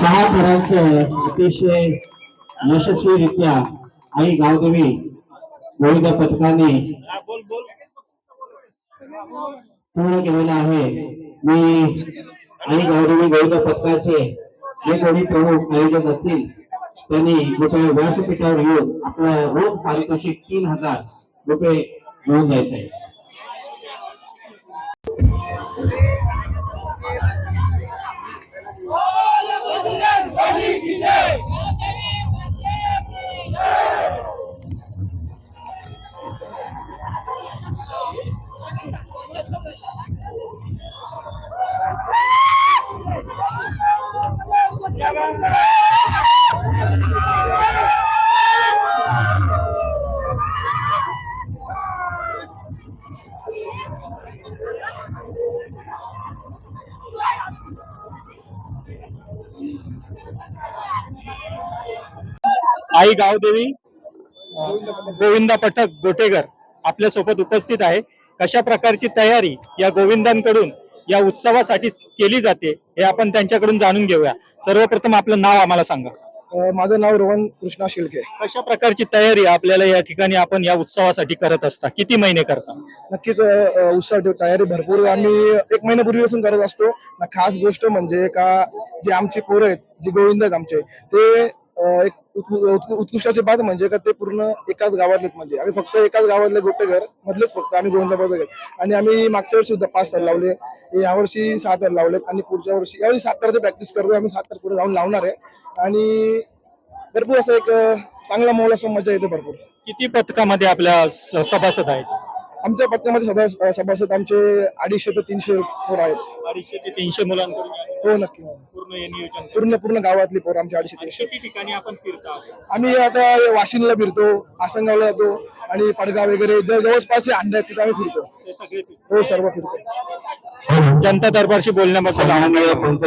सहा पोरांचं अतिशय यशस्वीरित्या आई गावदेवी गोविंदा पथकाने पूर्ण केलेलं आहे. मी आई गावदेवी गोविंदा पथकाचे जे कोणी प्रमुख आयोजक असतील त्यांनी कृपया व्यासपीठावर येऊन आपलं रोख पारितोषिक तीन हजार रुपये घेऊन जायचं. आहे आई गावदेवी गोविंदा पथक गोटेकर आपल्यासोबत उपस्थित आहे. कशा प्रकारची तयारी या गोविंदांकडून या उत्सवासाठी केली जाते हे आपण त्यांच्याकडून जाणून घेऊया. सर्वप्रथम आपलं नाव आम्हाला सांगा. माझं नाव रोहन कृष्णा शिल्के. कशा प्रकारची तयारी आपल्याला या ठिकाणी आपण या उत्सवासाठी करत असता? किती महिने करता? नक्कीच उत्साह ठेव तयारी भरपूर आम्ही एक महिन्यापूर्वीपासून करत असतो. ना खास गोष्ट म्हणजे का जे आमची पोरं आहेत जे गोविंद आहेत आमचे ते एक उत्कृष्टाचे उत्कृष्टाची बात म्हणजे का ते पूर्ण एकाच गावातलेत म्हणजे. आम्ही फक्त एकाच गावातले गोटेघर मधलेच फक्त आम्ही गोविंदा आणि आम्ही मागच्या वर्षी सुद्धा पाच तार लावले. यावर्षी सहा तार लावलेत आणि पुढच्या वर्षी यावेळी सात तारची प्रॅक्टिस करतो आम्ही सात तार पुढे जाऊन लावणार आहे. आणि भरपूर असं एक चांगला मोल असं मजा येते भरपूर. किती पथकामध्ये आपल्या स- सभासद आहेत? आमच्या पथकामध्ये सदा सभासद आमचे अडीचशे ते तीनशे पोर आहेत. अडीचशे ते तीनशे मुलांकडून हो नक्की हो. पूर्ण हे नियोजन. पूर्ण पूर्ण गावातली पोर आमचे अडीचशे तीनशे. किती ठिकाणी आपण फिरता आम्ही आता वाशिंदला फिरतो आसनगावला जातो आणि पडगाव वगैरे जे जवळपास जे अंडे आहेत तिथे आम्ही फिरतो. ते सगळे हो सर्व फिरतो. जनता दरबारशी बोलण्याबद्दल